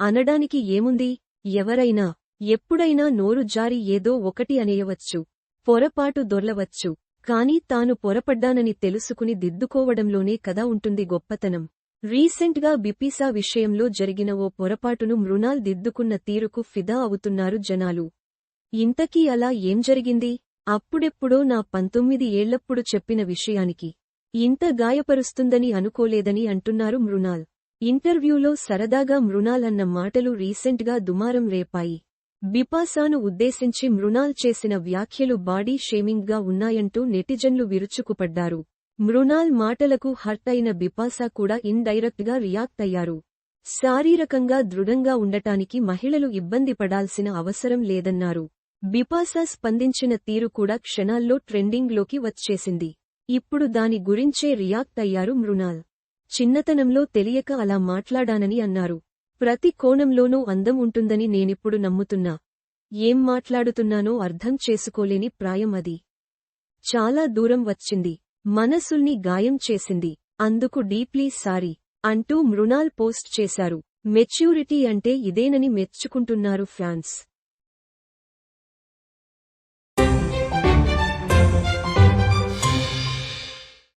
అనడానికి ఏముంది? ఎవరైనా ఎప్పుడైనా నోరు జారి ఏదో ఒకటి అనేయవచ్చు పొరపాటు దొర్లవచ్చు కాని తాను పొరపడ్డానని తెలుసుకుని దిద్దుకోవడంలోనే కదా ఉంటుంది గొప్పతనం. రీసెంట్గా బిపిసా విషయంలో జరిగిన ఓ పొరపాటును మృణాల్ దిద్దుకున్న తీరుకు ఫిదా అవుతున్నారు జనాలు. ఇంతకీ అలా ఏం జరిగింది? అప్పుడెప్పుడో నా పంతొమ్మిది ఏళ్ళప్పుడు చెప్పిన విషయానికి ఇంత గాయపరుస్తుందని అనుకోలేదని అంటున్నారు మృణాల్. ఇంటర్వ్యూలో సరదాగా మృణాల్ అన్న మాటలు రీసెంట్గా దుమారం రేపాయి. బిపాసాను ఉద్దేశించి మృణాల్ చేసిన వ్యాఖ్యలు బాడీ షేమింగ్గా ఉన్నాయంటూ నెటిజన్లు విరుచుకుపడ్డారు. మృణాల్ మాటలకు హర్ట్ అయిన బిపాసా కూడా ఇన్గా రియాక్ట్ అయ్యారు. శారీరకంగా దృఢంగా ఉండటానికి మహిళలు ఇబ్బంది పడాల్సిన అవసరం లేదన్నారు. బిపాసా స్పందించిన తీరు కూడా క్షణాల్లో ట్రెండింగ్లోకి వచ్చేసింది. ఇప్పుడు దాని గురించే రియాక్ట్ అయ్యారు మృణాల్. చిన్నతనంలో తెలియక అలా మాట్లాడానని అన్నారు. ప్రతి కోణంలోనూ అందం ఉంటుందని నేనిప్పుడు నమ్ముతున్నా. ఏం మాట్లాడుతున్నానో అర్థం చేసుకోలేని ప్రాయం అది. చాలా దూరం వచ్చింది. మనసుల్ని గాయం చేసింది. అందుకు డీప్లీ సారీ అంటూ మృణాల్ పోస్ట్ చేశారు. మెచ్యూరిటీ అంటే ఇదేనని మెచ్చుకుంటున్నారు ఫ్యాన్స్.